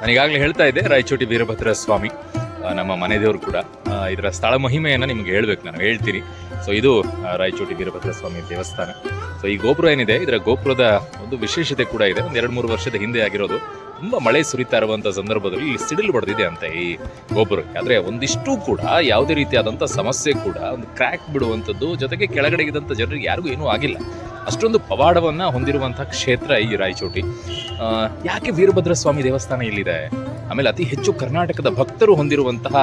ನಾನು ಈಗಾಗಲೇ ಹೇಳ್ತಾ ಇದ್ದೆ, ರಾಯಚೋಟಿ ವೀರಭದ್ರ ಸ್ವಾಮಿ ನಮ್ಮ ಮನೆ ದೇವರು ಕೂಡ ಇದರ ಸ್ಥಳ ಮಹಿಮೆಯನ್ನು ನಿಮ್ಗೆ ಹೇಳ್ಬೇಕು, ನಾನು ಹೇಳ್ತೀನಿ. ಸೊ ಇದು ರಾಯಚೂಟಿ ವೀರಭದ್ರ ಸ್ವಾಮಿ ದೇವಸ್ಥಾನ. ಸೊ ಈ ಗೋಪುರ ಏನಿದೆ, ಇದರ ಗೋಪುರದ ಒಂದು ವಿಶೇಷತೆ ಕೂಡ ಇದೆ. ಒಂದು ಎರಡು ಮೂರು ವರ್ಷದ ಹಿಂದೆ ಆಗಿರೋದು. ತುಂಬಾ ಮಳೆ ಸುರಿತಾ ಇರುವಂಥ ಸಂದರ್ಭದಲ್ಲಿ ಇಲ್ಲಿ ಸಿಡಿಲು ಬಡ್ದಿದೆ ಅಂತ ಈ ಗೋಪುರಕ್ಕೆ. ಆದ್ರೆ ಒಂದಿಷ್ಟು ಕೂಡ ಯಾವುದೇ ರೀತಿಯಾದಂಥ ಸಮಸ್ಯೆ ಕೂಡ, ಒಂದು ಕ್ರ್ಯಾಕ್ ಬಿಡುವಂಥದ್ದು ಜೊತೆಗೆ ಕೆಳಗಡೆ ಇದ್ದಂಥ ಜನರಿಗೆ ಯಾರಿಗೂ ಏನೂ ಆಗಿಲ್ಲ. ಅಷ್ಟೊಂದು ಪವಾಡವನ್ನ ಹೊಂದಿರುವಂಥ ಕ್ಷೇತ್ರ ಈ ರಾಯಚೋಟಿ. ಯಾಕೆ ವೀರಭದ್ರ ಸ್ವಾಮಿ ದೇವಸ್ಥಾನ ಇಲ್ಲಿದೆ? ಆಮೇಲೆ ಅತಿ ಹೆಚ್ಚು ಕರ್ನಾಟಕದ ಭಕ್ತರು ಹೊಂದಿರುವಂತಹ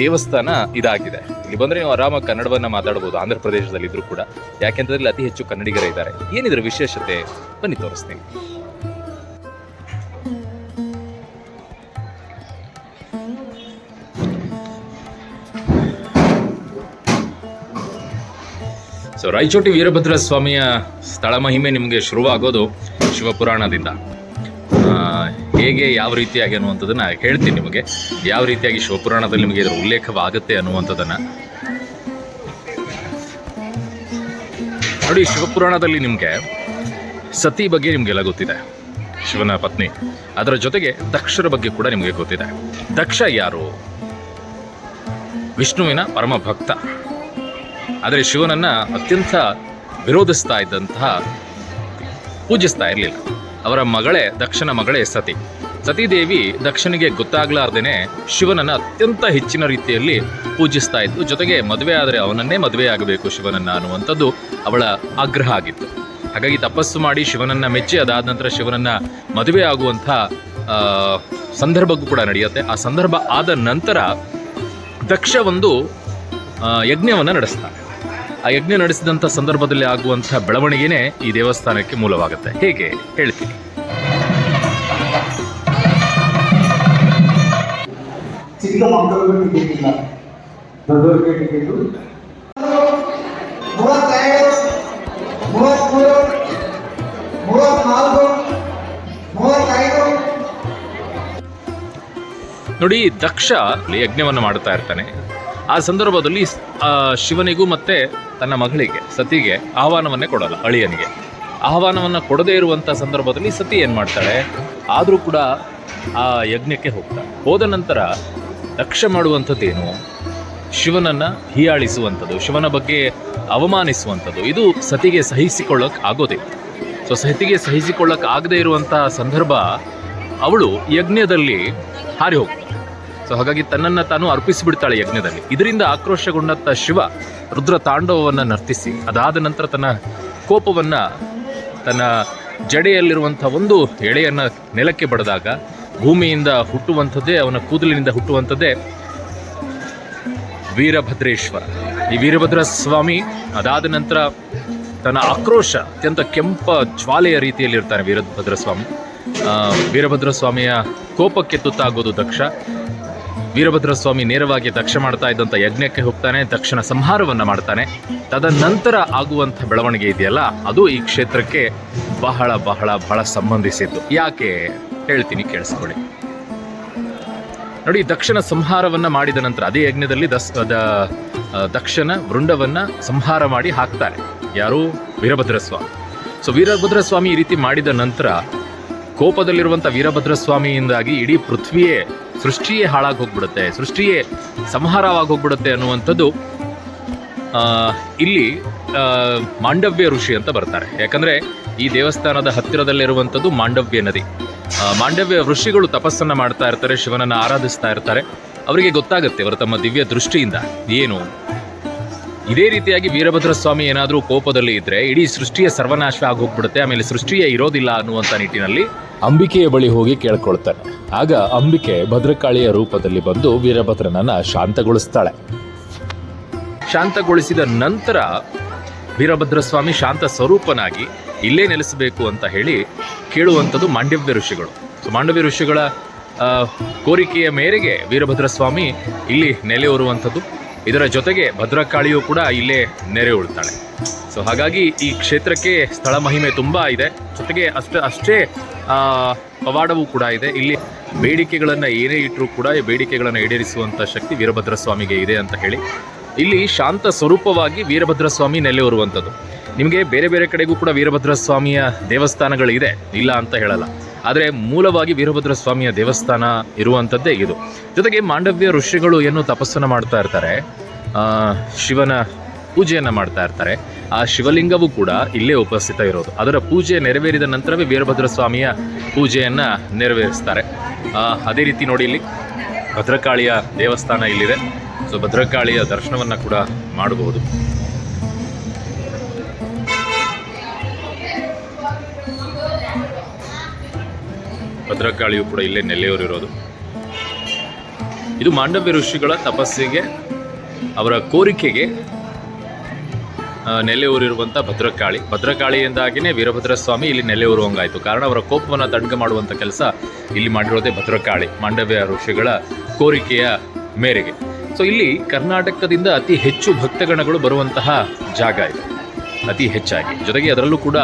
ದೇವಸ್ಥಾನ ಇದಾಗಿದೆ. ಇಲ್ಲಿ ಬಂದ್ರೆ ನೀವು ಆರಾಮ ಕನ್ನಡವನ್ನ ಮಾತಾಡಬಹುದು ಆಂಧ್ರ ಪ್ರದೇಶದಲ್ಲಿ ಇದ್ರು ಕೂಡ. ಯಾಕೆಂದ್ರೆ ಇಲ್ಲಿ ಅತಿ ಹೆಚ್ಚು ಕನ್ನಡಿಗರೇ ಇದ್ದಾರೆ. ಏನಿದ್ರ ವಿಶೇಷತೆ? ಬನ್ನಿ ತೋರಿಸ್ತೀನಿ. ಸೊ ರಾಯಚೋಟಿ ವೀರಭದ್ರ ಸ್ವಾಮಿಯ ಸ್ಥಳ ಮಹಿಮೆ ನಿಮಗೆ ಶುರುವಾಗೋದು ಶಿವಪುರಾಣದಿಂದ. ಹೇಗೆ ಯಾವ ರೀತಿಯಾಗಿ ಅನ್ನುವಂಥದ್ದನ್ನ ಹೇಳ್ತೀನಿ ನಿಮಗೆ. ಯಾವ ರೀತಿಯಾಗಿ ಶಿವಪುರಾಣದಲ್ಲಿ ನಿಮಗೆ ಇದರ ಉಲ್ಲೇಖವಾಗುತ್ತೆ ಅನ್ನುವಂಥದ್ದನ್ನ. ನೋಡಿ, ಶಿವಪುರಾಣದಲ್ಲಿ ನಿಮಗೆ ಸತಿ ಬಗ್ಗೆ ನಿಮಗೆಲ್ಲ ಗೊತ್ತಿದೆ. ಶಿವನ ಪತ್ನಿ. ಅದರ ಜೊತೆಗೆ ದಕ್ಷರ ಬಗ್ಗೆ ಕೂಡ ನಿಮಗೆ ಗೊತ್ತಿದೆ. ದಕ್ಷ ಯಾರು? ವಿಷ್ಣುವಿನ ಪರಮ ಭಕ್ತ ಆದರೆ ಶಿವನನ್ನು ಅತ್ಯಂತ ವಿರೋಧಿಸ್ತಾ ಇದ್ದಂತಹ ಪೂಜಿಸ್ತಾ ಇರಲಿಲ್ಲ. ಅವರ ಮಗಳೇ ದಕ್ಷನ ಮಗಳೇ ಸತಿ. ಸತೀದೇವಿ ದಕ್ಷನಿಗೆ ಗೊತ್ತಾಗ್ಲಾರ್ದೇನೆ ಶಿವನನ್ನು ಅತ್ಯಂತ ಹೆಚ್ಚಿನ ರೀತಿಯಲ್ಲಿ ಪೂಜಿಸ್ತಾ ಇದ್ದು ಜೊತೆಗೆ ಮದುವೆ ಆದರೆ ಅವನನ್ನೇ ಮದುವೆ ಆಗಬೇಕು ಶಿವನನ್ನು ಅನ್ನುವಂಥದ್ದು ಅವಳ ಆಗ್ರಹ ಆಗಿತ್ತು. ಹಾಗಾಗಿ ತಪಸ್ಸು ಮಾಡಿ ಶಿವನನ್ನು ಮೆಚ್ಚಿ, ಅದಾದ ನಂತರ ಶಿವನನ್ನು ಮದುವೆ ಆಗುವಂಥ ಸಂದರ್ಭಕ್ಕೂ ಕೂಡ ನಡೆಯುತ್ತೆ. ಆ ಸಂದರ್ಭ ಆದ ನಂತರ ದಕ್ಷ ಒಂದು ಯಜ್ಞವನ್ನು ನಡೆಸ್ತಾನೆ. ಆ ಯಜ್ಞ ನಡೆಸಿದಂಥ ಸಂದರ್ಭದಲ್ಲಿ ಆಗುವಂಥ ಬೆಳವಣಿಗೆನೇ ಈ ದೇವಸ್ಥಾನಕ್ಕೆ ಮೂಲವಾಗುತ್ತೆ. ಹೇಗೆ ಹೇಳ್ತೀನಿ. ಚಿಕ್ಕ ಮಕ್ಕಳಿಗೂ ಟಿಕೆಟ್ ಇಲ್ಲ ದೊಡ್ಡವರಿಗೆ ಟಿಕೆಟು ಮೂವತ್ತೈದು ಮೂವತ್ಮೂರು ಮೂವತ್ನಾಲ್ಕು ಮೂವತ್ತೈದು. ನೋಡಿ ದಕ್ಷ ಯಜ್ಞವನ್ನು ಮಾಡ್ತಾ ಇರ್ತಾನೆ. ಆ ಸಂದರ್ಭದಲ್ಲಿ ಶಿವನಿಗೂ ಮತ್ತೆ ತನ್ನ ಮಗಳಿಗೆ, ಸತಿಗೆ ಆಹ್ವಾನವನ್ನೇ ಕೊಡಲ್ಲ, ಅಳಿಯನಿಗೆ. ಆಹ್ವಾನವನ್ನು ಕೊಡದೇ ಇರುವಂಥ ಸಂದರ್ಭದಲ್ಲಿ ಸತಿ ಏನು ಮಾಡ್ತಾಳೆ? ಆದರೂ ಕೂಡ ಆ ಯಜ್ಞಕ್ಕೆ ಹೋಗ್ತಾಳೆ. ಹೋದ ನಂತರ ರಕ್ಷೆ ಮಾಡುವಂಥದ್ದೇನು ಶಿವನನ್ನು ಹೀಯಾಳಿಸುವಂಥದ್ದು, ಶಿವನ ಬಗ್ಗೆ ಅವಮಾನಿಸುವಂಥದ್ದು. ಇದು ಸತಿಗೆ ಸಹಿಸಿಕೊಳ್ಳೋಕೆ ಆಗೋದಿಲ್ಲ ಸೊ ಸತಿಗೆ ಸಹಿಸಿಕೊಳ್ಳೋಕೆ ಆಗದೇ ಇರುವಂಥ ಸಂದರ್ಭ ಅವಳು ಯಜ್ಞದಲ್ಲಿ ಹಾರಿ ಹೋಗ್ತಾಳೆ. ಸೊ ಹಾಗಾಗಿ ತನ್ನನ್ನು ತಾನು ಅರ್ಪಿಸಿಬಿಡ್ತಾಳೆ ಯಜ್ಞದಲ್ಲಿ. ಇದರಿಂದ ಆಕ್ರೋಶಗೊಂಡಂಥ ಶಿವ ರುದ್ರ ತಾಂಡವವನ್ನು ನರ್ತಿಸಿ, ಅದಾದ ನಂತರ ತನ್ನ ಕೋಪವನ್ನು ತನ್ನ ಜಡೆಯಲ್ಲಿರುವಂಥ ಒಂದು ಎಳೆಯನ್ನು ನೆಲಕ್ಕೆ ಬಡದಾಗ, ಭೂಮಿಯಿಂದ ಹುಟ್ಟುವಂಥದ್ದೇ, ಅವನ ಕೂದಲಿನಿಂದ ಹುಟ್ಟುವಂಥದ್ದೇ ವೀರಭದ್ರೇಶ್ವರ. ಈ ವೀರಭದ್ರ ಸ್ವಾಮಿ ಅದಾದ ನಂತರ ತನ್ನ ಆಕ್ರೋಶ, ಅತ್ಯಂತ ಕೆಂಪ ಜ್ವಾಲೆಯ ರೀತಿಯಲ್ಲಿ ಇರ್ತಾನೆ ವೀರಭದ್ರ ಸ್ವಾಮಿ. ವೀರಭದ್ರ ಸ್ವಾಮಿಯ ಕೋಪಕ್ಕೆ ತುತ್ತಾಗೋದು ದಕ್ಷ. ವೀರಭದ್ರ ಸ್ವಾಮಿ ನೇರವಾಗಿ ದಕ್ಷ ಮಾಡ್ತಾ ಇದ್ದಂಥ ಯಜ್ಞಕ್ಕೆ ಹೋಗ್ತಾನೆ, ದಕ್ಷನ ಸಂಹಾರವನ್ನ ಮಾಡ್ತಾನೆ. ತದನಂತರ ಆಗುವಂಥ ಬೆಳವಣಿಗೆ ಇದೆಯಲ್ಲ, ಅದು ಈ ಕ್ಷೇತ್ರಕ್ಕೆ ಬಹಳ ಬಹಳ ಬಹಳ ಸಂಬಂಧಿಸಿದ್ದು. ಯಾಕೆ? ಹೇಳ್ತೀನಿ, ಕೇಳಿಸ್ಕೊಳ್ಳಿ. ನೋಡಿ, ದಕ್ಷನ ಸಂಹಾರವನ್ನ ಮಾಡಿದ ನಂತರ, ಅದೇ ಯಜ್ಞದಲ್ಲಿ ದಸ್ ದಕ್ಷನ ವೃಂಡವನ್ನ ಸಂಹಾರ ಮಾಡಿ ಹಾಕ್ತಾರೆ. ಯಾರು? ವೀರಭದ್ರ ಸ್ವಾಮಿ ಸೊ ವೀರಭದ್ರ ಸ್ವಾಮಿ ಈ ರೀತಿ ಮಾಡಿದ ನಂತರ ಕೋಪದಲ್ಲಿರುವಂಥ ವೀರಭದ್ರ ಸ್ವಾಮಿಯಿಂದಾಗಿ ಇಡೀ ಪೃಥ್ವಿಯೇ ಸೃಷ್ಟಿಯೇ ಹಾಳಾಗಿ ಹೋಗ್ಬಿಡುತ್ತೆ ಸೃಷ್ಟಿಯೇ ಸಂಹಾರವಾಗಿ ಹೋಗ್ಬಿಡುತ್ತೆ ಅನ್ನುವಂಥದ್ದು ಇಲ್ಲಿ ಮಾಂಡವ್ಯ ಋಷಿ ಅಂತ ಬರ್ತಾರೆ. ಯಾಕಂದ್ರೆ ಈ ದೇವಸ್ಥಾನದ ಹತ್ತಿರದಲ್ಲಿರುವಂಥದ್ದು ಮಾಂಡವ್ಯ ನದಿ. ಮಾಂಡವ್ಯ ಋಷಿಗಳು ತಪಸ್ಸನ್ನು ಮಾಡ್ತಾ ಇರ್ತಾರೆ, ಶಿವನನ್ನ ಆರಾಧಿಸ್ತಾ ಇರ್ತಾರೆ. ಅವರಿಗೆ ಗೊತ್ತಾಗುತ್ತೆ ಅವರು ತಮ್ಮ ದಿವ್ಯ ದೃಷ್ಟಿಯಿಂದ ಏನು. ಇದೇ ರೀತಿಯಾಗಿ ವೀರಭದ್ರ ಸ್ವಾಮಿ ಏನಾದರೂ ಕೋಪದಲ್ಲಿ ಇದ್ದರೆ ಇಡೀ ಸೃಷ್ಟಿಯ ಸರ್ವನಾಶ ಆಗೋಗ್ಬಿಡುತ್ತೆ ಆಮೇಲೆ ಸೃಷ್ಟಿಯೇ ಇರೋದಿಲ್ಲ ಅನ್ನುವಂಥ ನಿಟ್ಟಿನಲ್ಲಿ ಅಂಬಿಕೆಯ ಬಳಿ ಹೋಗಿ ಕೇಳ್ಕೊಳ್ತಾನೆ. ಆಗ ಅಂಬಿಕೆ ಭದ್ರಕಾಳಿಯ ರೂಪದಲ್ಲಿ ಬಂದು ವೀರಭದ್ರನನ್ನ ಶಾಂತಗೊಳಿಸ್ತಾಳೆ. ಶಾಂತಗೊಳಿಸಿದ ನಂತರ ವೀರಭದ್ರ ಸ್ವಾಮಿ ಶಾಂತ ಸ್ವರೂಪನಾಗಿ ಇಲ್ಲೇ ನೆಲೆಸಬೇಕು ಅಂತ ಹೇಳಿ ಕೇಳುವಂಥದ್ದು ಮಾಂಡವ್ಯ ಋಷಿಗಳು. ಸೊ ಮಾಂಡವ್ಯ ಋಷಿಗಳ ಕೋರಿಕೆಯ ಮೇರೆಗೆ ವೀರಭದ್ರ ಸ್ವಾಮಿ ಇಲ್ಲಿ ನೆಲೆಯೂರುವಂಥದ್ದು ಇದರ ಜೊತೆಗೆ ಭದ್ರಕಾಳಿಯು ಕೂಡ ಇಲ್ಲೇ ನೆರೆ ಉಳ್ತಾಳೆ. ಸೊ ಹಾಗಾಗಿ ಈ ಕ್ಷೇತ್ರಕ್ಕೆ ಸ್ಥಳ ಮಹಿಮೆ ತುಂಬ ಇದೆ. ಜೊತೆಗೆ ಅಷ್ಟೇ ಅಷ್ಟೇ ಪವಾಡವೂ ಕೂಡ ಇದೆ. ಇಲ್ಲಿ ಬೇಡಿಕೆಗಳನ್ನು ಏನೇ ಇಟ್ಟರೂ ಕೂಡ ಈ ಬೇಡಿಕೆಗಳನ್ನು ಈಡೇರಿಸುವಂಥ ಶಕ್ತಿ ವೀರಭದ್ರ ಸ್ವಾಮಿಗೆ ಇದೆ ಅಂತ ಹೇಳಿ. ಇಲ್ಲಿ ಶಾಂತ ಸ್ವರೂಪವಾಗಿ ವೀರಭದ್ರ ಸ್ವಾಮಿ ನೆಲೆಯೂರುವಂಥದ್ದು ನಿಮಗೆ ಬೇರೆ ಬೇರೆ ಕಡೆಗೂ ಕೂಡ ವೀರಭದ್ರ ಸ್ವಾಮಿಯ ದೇವಸ್ಥಾನಗಳಿದೆ. ಇಲ್ಲ ಅಂತ ಹೇಳಲ್ಲ. ಆದರೆ ಮೂಲವಾಗಿ ವೀರಭದ್ರ ಸ್ವಾಮಿಯ ದೇವಸ್ಥಾನ ಇರುವಂಥದ್ದೇ ಇದು. ಜೊತೆಗೆ ಮಾಂಡವ್ಯ ಋಷಿಗಳು ಏನು ತಪಸ್ಸನ್ನು ಮಾಡ್ತಾ ಇರ್ತಾರೆ. ಶಿವನ ಪೂಜೆಯನ್ನು ಮಾಡ್ತಾ ಇರ್ತಾರೆ. ಆ ಶಿವಲಿಂಗವೂ ಕೂಡ ಇಲ್ಲೇ ಉಪಸ್ಥಿತ ಇರೋದು. ಅದರ ಪೂಜೆ ನೆರವೇರಿದ ನಂತರವೇ ವೀರಭದ್ರ ಸ್ವಾಮಿಯ ಪೂಜೆಯನ್ನು ನೆರವೇರಿಸ್ತಾರೆ. ಅದೇ ರೀತಿ ನೋಡಿ ಇಲ್ಲಿ ಭದ್ರಕಾಳಿಯ ದೇವಸ್ಥಾನ ಇಲ್ಲಿದೆ. ಸೊ ಭದ್ರಕಾಳಿಯ ದರ್ಶನವನ್ನು ಕೂಡ ಮಾಡಬಹುದು. ಭದ್ರಕಾಳಿಯು ಕೂಡ ಇಲ್ಲೇ ನೆಲೆಯೂರಿರೋದು ಇದು ಮಾಂಡವ್ಯ ಋಷಿಗಳ ತಪಸ್ಸಿಗೆ, ಅವರ ಕೋರಿಕೆಗೆ ನೆಲೆಯೂರಿರುವಂಥ ಭದ್ರಕಾಳಿ. ಭದ್ರಕಾಳಿಯಿಂದಾಗಿಯೇ ವೀರಭದ್ರ ಸ್ವಾಮಿ ಇಲ್ಲಿ ನೆಲೆ ನೆಲೆಯೂರುವಂಗಾಯಿತು ಕಾರಣ ಅವರ ಕೋಪವನ್ನು ತಡ್ಗೆ ಮಾಡುವಂಥ ಕೆಲಸ ಇಲ್ಲಿ ಮಾಡಿರೋದೇ ಭದ್ರಕಾಳಿ, ಮಾಂಡವ್ಯ ಋಷಿಗಳ ಕೋರಿಕೆಯ ಮೇರೆಗೆ. ಸೊ ಇಲ್ಲಿ ಕರ್ನಾಟಕದಿಂದ ಅತಿ ಹೆಚ್ಚು ಭಕ್ತಗಣಗಳು ಬರುವಂತಹ ಜಾಗ ಇದು. ಅತಿ ಹೆಚ್ಚಾಗಿ. ಜೊತೆಗೆ ಅದರಲ್ಲೂ ಕೂಡ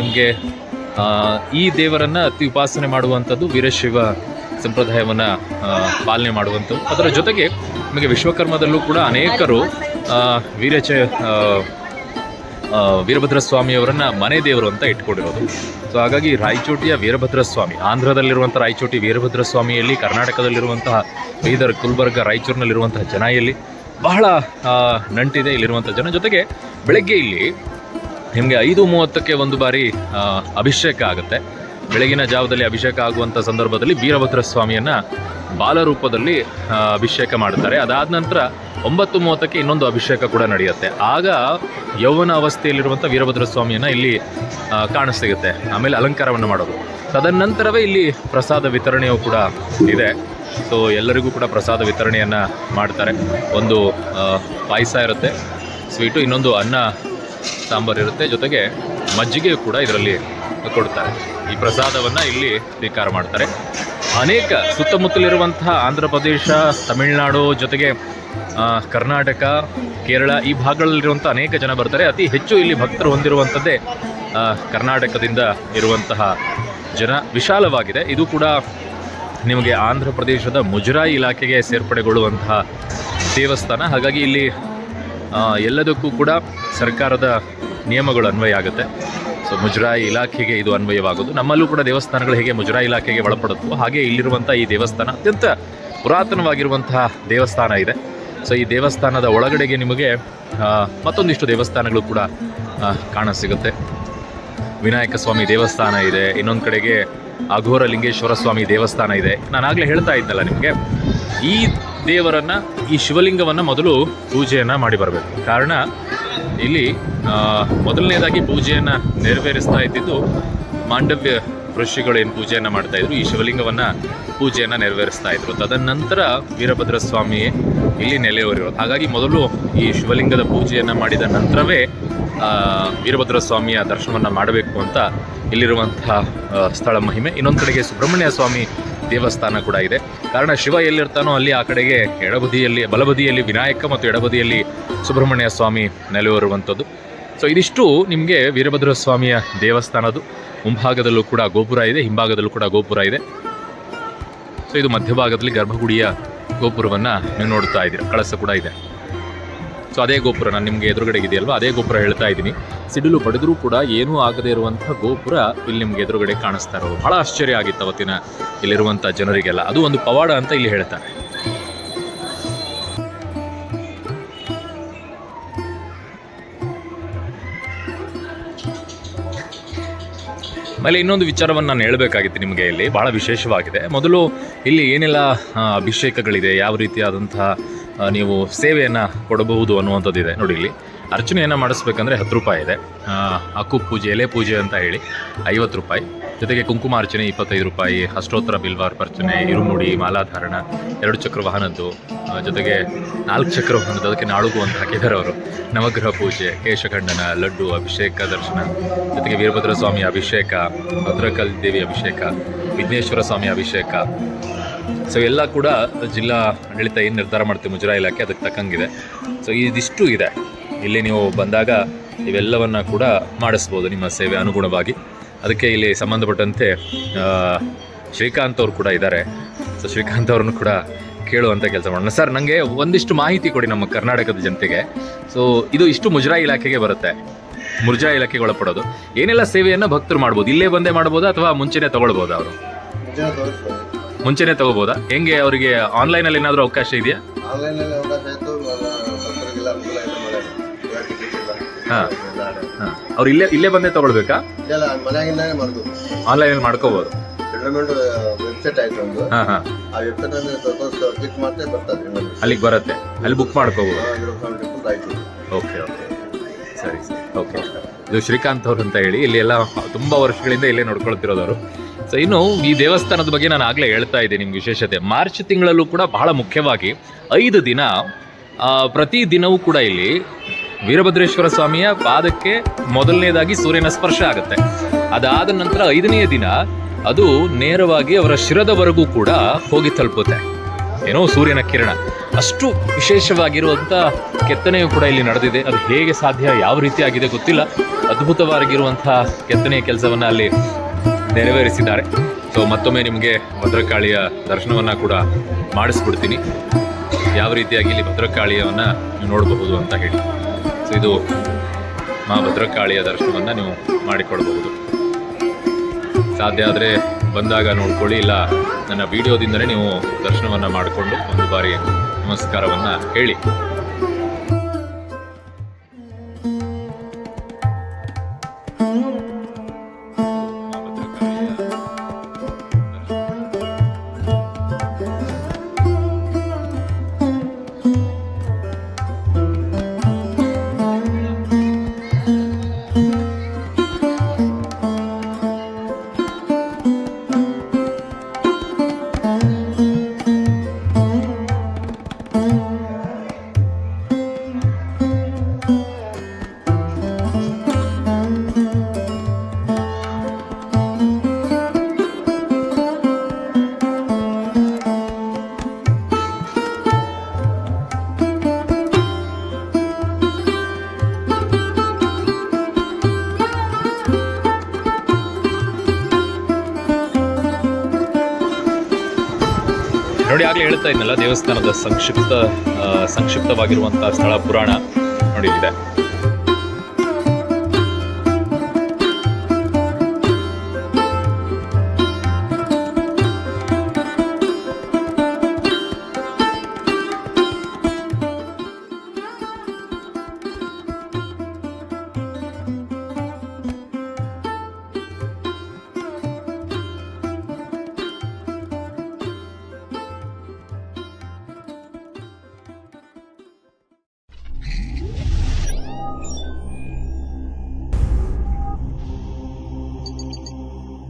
ನಿಮಗೆ ಈ ದೇವರನ್ನು ಅತಿ ಉಪಾಸನೆ ಮಾಡುವಂಥದ್ದು ವೀರಶಿವ ಸಂಪ್ರದಾಯವನ್ನು ಪಾಲನೆ ಮಾಡುವಂಥದ್ದು. ಅದರ ಜೊತೆಗೆ ನಿಮಗೆ ವಿಶ್ವಕರ್ಮದಲ್ಲೂ ಕೂಡ ಅನೇಕರು ವೀರಚ ವೀರಭದ್ರ ಸ್ವಾಮಿಯವರನ್ನ ಮನೆ ದೇವರು ಅಂತ ಇಟ್ಕೊಂಡಿರೋದು. ಸೊ ಹಾಗಾಗಿ ರಾಯಚೋಟಿಯ ವೀರಭದ್ರ ಸ್ವಾಮಿ ಆಂಧ್ರದಲ್ಲಿರುವಂಥ ರಾಯಚೋಟಿ ವೀರಭದ್ರ ಸ್ವಾಮಿಯಲ್ಲಿ ಕರ್ನಾಟಕದಲ್ಲಿರುವಂತಹ ಬೀದರ್, ಗುಲ್ಬರ್ಗ, ರಾಯಚೂರಿನಲ್ಲಿರುವಂತಹ ಜನ ಇಲ್ಲಿ ಬಹಳ ನಂಟಿದೆ ಇಲ್ಲಿರುವಂಥ ಜನ. ಜೊತೆಗೆ ಬೆಳಗ್ಗೆ ಇಲ್ಲಿ ನಿಮಗೆ ಐದು ಮೂವತ್ತಕ್ಕೆ ಒಂದು ಬಾರಿ ಅಭಿಷೇಕ ಆಗುತ್ತೆ. ಬೆಳಗಿನ ಜಾವದಲ್ಲಿ ಅಭಿಷೇಕ ಆಗುವಂಥ ಸಂದರ್ಭದಲ್ಲಿ ವೀರಭದ್ರ ಸ್ವಾಮಿಯನ್ನ ಬಾಲರೂಪದಲ್ಲಿ ಅಭಿಷೇಕ ಮಾಡ್ತಾರೆ ಅದಾದ ನಂತರ ಒಂಬತ್ತು ಮೂವತ್ತಕ್ಕೆ ಇನ್ನೊಂದು ಅಭಿಷೇಕ ಕೂಡ ನಡೆಯುತ್ತೆ. ಆಗ ಯೌವನ ಅವಸ್ಥೆಯಲ್ಲಿರುವಂಥ ವೀರಭದ್ರ ಸ್ವಾಮಿಯನ್ನು ಇಲ್ಲಿ ಕಾಣಿಸ್ತಿಗುತ್ತೆ ಆಮೇಲೆ ಅಲಂಕಾರವನ್ನು ಮಾಡೋದು. ತದನಂತರವೇ ಇಲ್ಲಿ ಪ್ರಸಾದ ವಿತರಣೆಯೂ ಕೂಡ ಇದೆ. ಸೊ ಎಲ್ಲರಿಗೂ ಕೂಡ ಪ್ರಸಾದ ವಿತರಣೆಯನ್ನು ಮಾಡ್ತಾರೆ. ಒಂದು ಪಾಯಸ ಇರುತ್ತೆ, ಸ್ವೀಟು, ಇನ್ನೊಂದು ಅನ್ನ, ಸಾಂಬಾರು ಇರುತ್ತೆ. ಜೊತೆಗೆ ಮಜ್ಜಿಗೆ ಕೂಡ ಇದರಲ್ಲಿ ಕೊಡ್ತಾರೆ. ಈ ಪ್ರಸಾದವನ್ನು ಇಲ್ಲಿ ಸ್ವೀಕಾರ ಮಾಡ್ತಾರೆ. ಅನೇಕ ಸುತ್ತಮುತ್ತಲಿರುವಂತಹ ಆಂಧ್ರ ಪ್ರದೇಶ, ತಮಿಳುನಾಡು, ಜೊತೆಗೆ ಕರ್ನಾಟಕ, ಕೇರಳ ಈ ಭಾಗಗಳಲ್ಲಿರುವಂಥ ಅನೇಕ ಜನ ಬರ್ತಾರೆ. ಅತಿ ಹೆಚ್ಚು ಇಲ್ಲಿ ಭಕ್ತರು ಹೊಂದಿರುವಂಥದ್ದೇ ಕರ್ನಾಟಕದಿಂದ ಇರುವಂತಹ ಜನ. ವಿಶಾಲವಾಗಿದೆ. ಇದು ಕೂಡ ನಿಮಗೆ ಆಂಧ್ರ ಪ್ರದೇಶದ ಮುಜರಾಯಿ ಇಲಾಖೆಗೆ ಸೇರ್ಪಡೆಗೊಳ್ಳುವಂತಹ ದೇವಸ್ಥಾನ. ಹಾಗಾಗಿ ಇಲ್ಲಿ ಎಲ್ಲದಕ್ಕೂ ಕೂಡ ಸರ್ಕಾರದ ನಿಯಮಗಳು ಅನ್ವಯ ಆಗುತ್ತೆ ಸೊ, ಮುಜರಾಯಿ ಇಲಾಖೆಗೆ ಇದು ಅನ್ವಯವಾಗೋದು. ನಮ್ಮಲ್ಲೂ ಕೂಡ ದೇವಸ್ಥಾನಗಳು ಹೇಗೆ ಮುಜರಾಯಿ ಇಲಾಖೆಗೆ ಒಳಪಡುತ್ತೋ ಹಾಗೆ ಇಲ್ಲಿರುವಂಥ ಈ ದೇವಸ್ಥಾನ ಅತ್ಯಂತ ಪುರಾತನವಾಗಿರುವಂತಹ ದೇವಸ್ಥಾನ ಇದೆ. ಸೊ ಈ ದೇವಸ್ಥಾನದ ಒಳಗಡೆಗೆ ನಿಮಗೆ ಮತ್ತೊಂದಿಷ್ಟು ದೇವಸ್ಥಾನಗಳು ಕೂಡ ಕಾಣ ಕಾಣಸಿಗುತ್ತೆ ವಿನಾಯಕ ಸ್ವಾಮಿ ದೇವಸ್ಥಾನ ಇದೆ, ಇನ್ನೊಂದು ಕಡೆಗೆ ಅಘೋರ ಲಿಂಗೇಶ್ವರ ಸ್ವಾಮಿ ದೇವಸ್ಥಾನ ಇದೆ. ನಾನು ಆಗಲೇ ಹೇಳ್ತಾ ಇದ್ದಲ್ಲ ನಿಮಗೆ, ಈ ದೇವರನ್ನು, ಈ ಶಿವಲಿಂಗವನ್ನು ಮೊದಲು ಪೂಜೆಯನ್ನು ಮಾಡಿ ಬರಬೇಕು. ಕಾರಣ, ಇಲ್ಲಿ ಮೊದಲನೇದಾಗಿ ಪೂಜೆಯನ್ನು ನೆರವೇರಿಸ್ತಾ ಇದ್ದಿದ್ದು ಮಾಂಡವ್ಯ ಋಷಿಗಳು ಏನು ಪೂಜೆಯನ್ನು ಮಾಡ್ತಾ ಇದ್ರು? ಈ ಶಿವಲಿಂಗವನ್ನು ಪೂಜೆಯನ್ನು ನೆರವೇರಿಸ್ತಾ ಇದ್ರು. ತದನಂತರ ವೀರಭದ್ರ ಸ್ವಾಮಿ ಇಲ್ಲಿ ನೆಲೆಯೂರಿರೋದು ಹಾಗಾಗಿ ಮೊದಲು ಈ ಶಿವಲಿಂಗದ ಪೂಜೆಯನ್ನು ಮಾಡಿದ ನಂತರವೇ ವೀರಭದ್ರ ಸ್ವಾಮಿಯ ದರ್ಶನವನ್ನು ಮಾಡಬೇಕು ಅಂತ ಇಲ್ಲಿರುವಂತಹ ಸ್ಥಳ ಮಹಿಮೆ. ಇನ್ನೊಂದು ಕಡೆಗೆ ಸುಬ್ರಹ್ಮಣ್ಯ ಸ್ವಾಮಿ ದೇವಸ್ಥಾನ ಕೂಡ ಇದೆ. ಕಾರಣ ಶಿವ ಎಲ್ಲಿರ್ತಾನೋ ಅಲ್ಲಿ ಆ ಕಡೆಗೆ ಎಡಬದಿಯಲ್ಲಿ, ಬಲಬದಿಯಲ್ಲಿ ವಿನಾಯಕ ಮತ್ತು ಎಡಬದಿಯಲ್ಲಿ ಸುಬ್ರಹ್ಮಣ್ಯ ಸ್ವಾಮಿ ನೆಲೆಯೂರುವಂಥದ್ದು ಸೊ ಇದಿಷ್ಟು ನಿಮಗೆ ವೀರಭದ್ರ ಸ್ವಾಮಿಯ ದೇವಸ್ಥಾನದ್ದು. ಮುಂಭಾಗದಲ್ಲೂ ಕೂಡ ಗೋಪುರ ಇದೆ, ಹಿಂಭಾಗದಲ್ಲೂ ಕೂಡ ಗೋಪುರ ಇದೆ. ಸೊ ಇದು ಮಧ್ಯಭಾಗದಲ್ಲಿ ಗರ್ಭಗುಡಿಯ ಗೋಪುರವನ್ನು ನೀವು ನೋಡ್ತಾ ಇದ್ದೀರಾ, ಕಳಸ ಕೂಡ ಇದೆ. ಸೊ ಅದೇ ಗೋಪುರ ನಾನು ನಿಮಗೆ ಎದುರುಗಡೆ ಇದೆಯಲ್ವ, ಅದೇ ಗೋಪುರ ಹೇಳ್ತಾ ಇದ್ದೀನಿ. ಸಿಡಿಲು ಪಡೆದರೂ ಕೂಡ ಏನೂ ಆಗದೇ ಇರುವಂಥ ಗೋಪುರ ಇಲ್ಲಿ ನಿಮಗೆ ಎದುರುಗಡೆ ಕಾಣಿಸ್ತಾ ಇರೋದು. ಬಹಳ ಆಶ್ಚರ್ಯ ಆಗಿತ್ತು ಅವತ್ತಿನ ಇಲ್ಲಿರುವಂಥ ಜನರಿಗೆಲ್ಲ. ಅದು ಒಂದು ಪವಾಡ ಅಂತ ಇಲ್ಲಿ ಹೇಳ್ತಾರೆ. ಆಮೇಲೆ ಇನ್ನೊಂದು ವಿಚಾರವನ್ನು ನಾನು ಹೇಳಬೇಕಾಗಿತ್ತು ನಿಮಗೆ ಇಲ್ಲಿ ಭಾಳ ವಿಶೇಷವಾಗಿದೆ. ಮೊದಲು ಇಲ್ಲಿ ಏನೆಲ್ಲ ಅಭಿಷೇಕಗಳಿದೆ, ಯಾವ ರೀತಿಯಾದಂತಹ ನೀವು ಸೇವೆಯನ್ನು ಕೊಡಬಹುದು ಅನ್ನುವಂಥದ್ದಿದೆ ನೋಡಿ ಇಲ್ಲಿ. ಅರ್ಚನೆಯನ್ನು ಮಾಡಿಸ್ಬೇಕಂದ್ರೆ ಹತ್ತು ರೂಪಾಯಿ ಇದೆ. ಅಕ್ಕು ಪೂಜೆ, ಎಲೆ ಪೂಜೆ ಅಂತ ಹೇಳಿ ಐವತ್ತು ರೂಪಾಯಿ. ಜೊತೆಗೆ ಕುಂಕುಮ ಅರ್ಚನೆ ಇಪ್ಪತ್ತೈದು ರೂಪಾಯಿ, ಅಷ್ಟೋತ್ತರ ಬಿಲ್ವಾರ್ಪರ್ಚನೆ ಇರುಮುಡಿ, ಮಾಲಾಧಾರಣ, ಎರಡು ಚಕ್ರ ವಾಹನದ್ದು ಜೊತೆಗೆ ನಾಲ್ಕು ಚಕ್ರ ವಾಹನದ್ದು, ಅದಕ್ಕೆ ನಾಳುಗು ಅಂತ ಹಾಕಿದ್ದಾರೆ ಅವರು. ನವಗ್ರಹ ಪೂಜೆ, ಕೇಶಖಂಡನ ಲಡ್ಡು ಅಭಿಷೇಕ ದರ್ಶನ, ಜೊತೆಗೆ ವೀರಭದ್ರ ಸ್ವಾಮಿ ಅಭಿಷೇಕ ಭದ್ರಕಲ್ ದೇವಿ ಅಭಿಷೇಕ, ವಿಘ್ನೇಶ್ವರ ಸ್ವಾಮಿ ಅಭಿಷೇಕ. ಸೊ ಎಲ್ಲ ಕೂಡ ಜಿಲ್ಲಾ ಆಡಳಿತ ಏನು ನಿರ್ಧಾರ ಮಾಡ್ತೀವಿ ಮುಜರಾ ಇಲಾಖೆ, ಅದಕ್ಕೆ ತಕ್ಕಂಗಿದೆ. ಸೊ ಇದಿಷ್ಟು ಇದೆ. ಇಲ್ಲಿ ನೀವು ಬಂದಾಗ ಇವೆಲ್ಲವನ್ನು ಕೂಡ ಮಾಡಿಸ್ಬೋದು ನಿಮ್ಮ ಸೇವೆ ಅನುಗುಣವಾಗಿ. ಅದಕ್ಕೆ ಇಲ್ಲಿ ಸಂಬಂಧಪಟ್ಟಂತೆ ಶ್ರೀಕಾಂತ್ ಅವರು ಕೂಡ ಇದ್ದಾರೆ. ಸೊ ಶ್ರೀಕಾಂತ್ ಅವ್ರನ್ನು ಕೂಡ ಕೇಳುವಂಥ ಕೆಲಸ ಮಾಡೋಣ. ಸರ್ ನನಗೆ ಒಂದಿಷ್ಟು ಮಾಹಿತಿ ಕೊಡಿ ನಮ್ಮ ಕರ್ನಾಟಕದ ಜನತೆಗೆ. ಸೊ ಇದು ಇಷ್ಟು ಮುಜರಾ ಇಲಾಖೆಗೆ ಬರುತ್ತೆ. ಮುರ್ಜಾ ಇಲಾಖೆಗೆ ಒಳಪಡೋದು. ಏನೆಲ್ಲ ಸೇವೆಯನ್ನು ಭಕ್ತರು ಮಾಡ್ಬೋದು? ಇಲ್ಲೇ ಬಂದೇ ಮಾಡ್ಬೋದಾ ಅಥವಾ ಮುಂಚೆನೇ ತಗೊಳ್ಬೋದಾ ಅವರು? ಮುಂಚೆನೇ ತಗೋಬೋದಾ? ಹೆಂಗೆ ಅವರಿಗೆ ಆನ್ಲೈನಲ್ಲಿ ಏನಾದರೂ ಅವಕಾಶ ಇದೆಯಾ? ಹಾ. ಅವ್ರು ಇಲ್ಲೇ ಇಲ್ಲೇ ಬಂದೇ ತಗೊಳ್ಬೇಕಾ? ಇಲ್ಲ ಮನೆಯಾಗಿಂದಾನೆ ಮಾಡ್ದು. ಆನ್ಲೈನಲ್ಲಿ ಮಾಡ್ಕೋಬಹುದು ವೆಬ್ಸೈಟ್ ಆಯ್ತು ಒಂದು ಹಾಂ ಹಾಂ. ಆ ವೆಬ್ಸೈಟ್ ಅಲ್ಲಿ ಕ್ಲಿಕ್ ಮಾಡ್ತೇ ಬರ್ತದೆ ಅಲ್ಲಿಗೆ ಬರುತ್ತೆ. ಅಲ್ಲಿ ಬುಕ್ ಮಾಡ್ಕೋಬೋದು. ಆಯ್ತು. ಓಕೆ ಓಕೆ ಸರಿ ಸರಿ. ಓಕೆ ಇದು ಶ್ರೀಕಾಂತ್ ಅವ್ರು ಅಂತ ಹೇಳಿ ಇಲ್ಲಿ ಎಲ್ಲ ತುಂಬಾ ವರ್ಷಗಳಿಂದ ಇಲ್ಲೇ ನೋಡ್ಕೊಳ್ತಿರೋದವರು ಸೊ ಇನ್ನು ಈ ದೇವಸ್ಥಾನದ ಬಗ್ಗೆ ನಾನು ಆಗಲೇ ಹೇಳ್ತಾ ಇದ್ದೆ ನಿಮ್ಗೆ ವಿಶೇಷತೆ. ಮಾರ್ಚ್ ತಿಂಗಳಲ್ಲೂ ಕೂಡ ಬಹಳ ಮುಖ್ಯವಾಗಿ ಐದು ದಿನ ಆ, ಪ್ರತಿ ದಿನವೂ ಕೂಡ ಇಲ್ಲಿ ವೀರಭದ್ರೇಶ್ವರ ಸ್ವಾಮಿಯ ಪಾದಕ್ಕೆ ಮೊದಲನೇದಾಗಿ ಸೂರ್ಯನ ಸ್ಪರ್ಶ ಆಗುತ್ತೆ. ಅದಾದ ನಂತರ ಐದನೆಯ ದಿನ ಅದು ನೇರವಾಗಿ ಅವರ ಶಿರದವರೆಗೂ ಕೂಡ ಹೋಗಿ ತಲುಪುತ್ತೆ. ಏನೋ ಸೂರ್ಯನ ಕಿರಣ. ಅಷ್ಟು ವಿಶೇಷವಾಗಿರುವಂಥ ಕೆತ್ತನೆಯು ಕೂಡ ಇಲ್ಲಿ ನಡೆದಿದೆ. ಅದು ಹೇಗೆ ಸಾಧ್ಯ, ಯಾವ ರೀತಿ ಆಗಿದೆ ಗೊತ್ತಿಲ್ಲ. ಅದ್ಭುತವಾಗಿರುವಂತಹ ಕೆತ್ತನೆಯ ಕೆಲಸವನ್ನ ಅಲ್ಲಿ ನೆರವೇರಿಸಿದ್ದಾರೆ. ಸೊ ಮತ್ತೊಮ್ಮೆ ನಿಮಗೆ ಭದ್ರಕಾಳಿಯ ದರ್ಶನವನ್ನ ಕೂಡ ಮಾಡಿಸ್ಬಿಡ್ತೀನಿ. ಯಾವ ರೀತಿಯಾಗಿ ಇಲ್ಲಿ ಭದ್ರಕಾಳಿಯವನ್ನ ನೋಡಬಹುದು ಅಂತ ಹೇಳಿ. ಇದು ಮಾ ಭದ್ರಕಾಳಿಯ ದರ್ಶನವನ್ನು ನೀವು ಮಾಡಿಕೊಡ್ಬೋದು ಸಾಧ್ಯ ಆದರೆ ಬಂದಾಗ ನೋಡ್ಕೊಳ್ಳಿ, ಇಲ್ಲ ನನ್ನ ವಿಡಿಯೋದಿಂದಲೇ ನೀವು ದರ್ಶನವನ್ನು ಮಾಡಿಕೊಂಡು ಒಂದು ಬಾರಿ ನಮಸ್ಕಾರವನ್ನು ಹೇಳಿ. ಆಗಲೇ ಹೇಳ್ತಾ ಇದ್ನಲ್ಲ ದೇವಸ್ಥಾನದ ಸಂಕ್ಷಿಪ್ತ ಸಂಕ್ಷಿಪ್ತವಾಗಿರುವಂತಹ ಸ್ಥಳ ಪುರಾಣ ನೋಡಿ